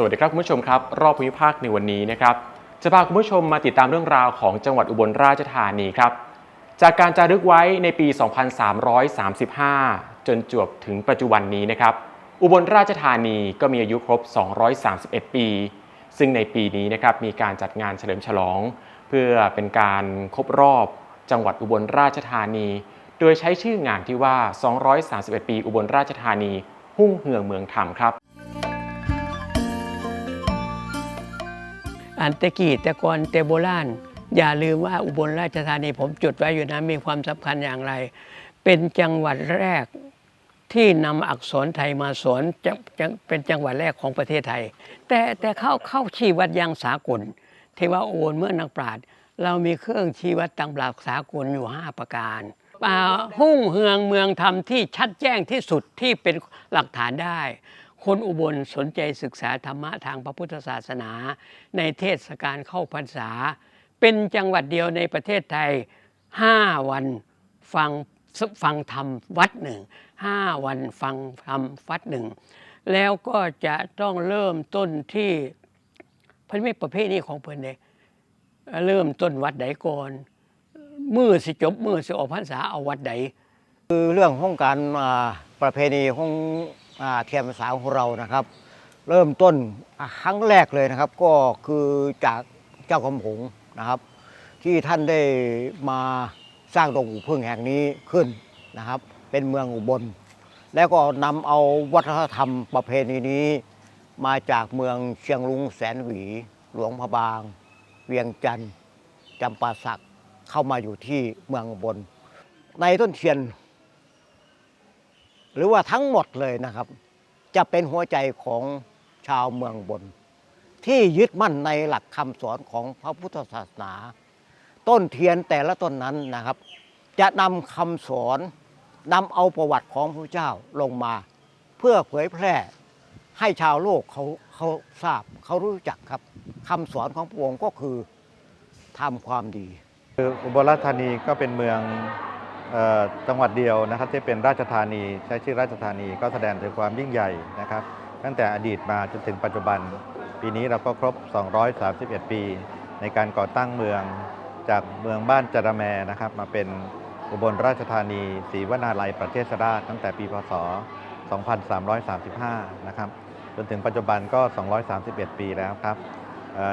สวัสดีครับคุณผู้ชมครับ รอบภูมิภาคในวันนี้นะครับจะพาคุณผู้ชมมาติดตามเรื่องราวของจังหวัดอุบลราชธานีครับ จากการจารึกไว้ในปี 2335 จนจวบถึงปัจจุบันนี้นะครับ อุบลราชธานีก็มีอายุครบ 231 ปี ซึ่งในปีนี้นะครับมีการจัดงานเฉลิมฉลอง เพื่อเป็นการครบรอบจังหวัดอุบลราชธานี โดยใช้ชื่องานที่ว่า 231 ปี อุบลราชธานี หุ่งเหืองเมืองธรรมครับ อันตะกี้แต่ก่อนแต่โบราณอย่าลืมว่าอุบลราชธานีผมจุดไว้อยู่นะมีความสำคัญอย่างไร เป็นจังหวัดแรกที่นำอักษรไทยมาสอนจะจะเป็นจังหวัดแรกของประเทศไทย แต่แต่เข้าเข้าชีวัดยังสากลที่ว่าโอนเมื่อนักปราชญ์เรามีเครื่องชีวัดตำราสากลอยู่ 5 ประการอ่าหุ่งเฮืองเมืองธรรมที่ชัดแจ้งที่สุดที่เป็นหลักฐานได้ คนอุบลสนใจศึกษาธรรมะทางพระพุทธศาสนา ในเทศกาลเข้าพรรษา เป็นจังหวัดเดียวในประเทศไทย 5 วันฟังฟังธรรมวัดหนึ่งห้าวันฟังธรรมวัดหนึ่งแล้วก็จะต้องเริ่มต้นที่พระมิประเภทนี้ของเพิ่นเลยเริ่มต้นวัดใดก่อนมือสิจบมือสิออกพรรษาเอาวัดใดคือเรื่องของการประเพณีของ เทียนพรรษาของเรานะครับ เริ่มต้นครั้งแรกเลยนะครับ ก็คือจากเจ้าคำหงนะครับ ที่ท่านได้มาสร้างดงอู่พึ่งแห่งนี้ขึ้นนะครับ เป็นเมืองอุบล แล้วก็นำเอาวัฒนธรรมประเพณีนี้ มาจากเมืองเชียงรุงแสนหวี หลวงพระบาง เวียงจันทร์จำปาสักเข้ามาอยู่ที่เมืองอุบล ในต้นเทียน หรือว่าทั้งหมดเลยนะครับ จะเป็นหัวใจของชาวเมืองบน ที่ยึดมั่นในหลักคำสอนของพระพุทธศาสนา ต้นเทียนแต่ละต้นนั้นนะครับ จะนำคำสอนนำเอาประวัติของพระเจ้าลงมา เพื่อเผยแพร่ให้ชาวโลกเขาเขาทราบเขารู้จักครับคำสอนของพระองค์ก็คือทำความดีอุบลราชธานีก็เป็นเมือง จังหวัดเดียวนะครับที่เป็นราชธานีใช้ชื่อราชธานีก็แสดงถึงความยิ่งใหญ่นะครับ ตั้งแต่อดีตมาจนถึงปัจจุบัน ปีนี้เราก็ครบ 231 ปี ในการก่อตั้งเมืองจากเมืองบ้านจระแมนะครับ มาเป็นอุบลราชธานีศรีวนาลัยประเทศราชตั้งแต่ปีพศ 2335 นะครับจนถึงปัจจุบันก็ 231 ปีแล้วครับ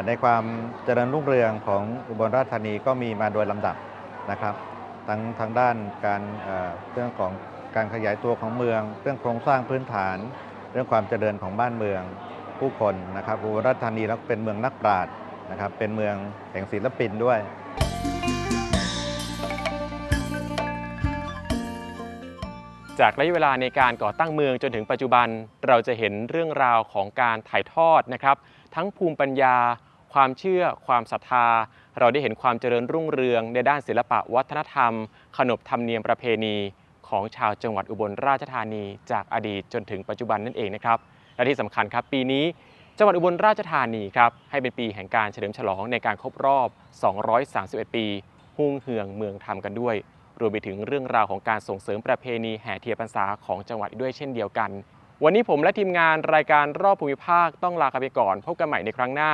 ในความเจริญรุ่งเรืองของอุบลราชธานีก็มีมาโดยลำดับนะครับ ทั้งทางด้านการเรื่องของการขยายตัวของเมือง เรื่องโครงสร้างพื้นฐาน เรื่องความเจริญของบ้านเมืองผู้คนนะครับอุบลราชธานีแล้วเป็นเมืองนักปราชญ์นะครับ เป็นเมืองแห่งศิลปินด้วย จากระยะเวลาในการก่อตั้งเมืองจนถึงปัจจุบัน เราจะเห็นเรื่องราวของการถ่ายทอดนะครับ ทั้งภูมิปัญญา ความเชื่อ ความศรัทธา เราได้เห็นความเจริญรุ่งเรืองในด้านศิลปะวัฒนธรรม ขนบธรรมเนียมประเพณีของชาวจังหวัดอุบลราชธานี จากอดีตจนถึงปัจจุบันนั่นเองนะครับ และที่สำคัญครับปีนี้จังหวัดอุบลราชธานีครับให้เป็นปีแห่งการเฉลิมฉลองในการครบรอบ 231 ปีหุ่งเหืองเมืองธรรมกันด้วย รวมไปถึงเรื่องราวของการส่งเสริมประเพณีแห่เทียนพรรษาของจังหวัดด้วยเช่นเดียวกัน วันนี้ผมและทีมงานรายการรอบภูมิภาคต้องลาไปก่อน พบกันใหม่ในครั้งหน้า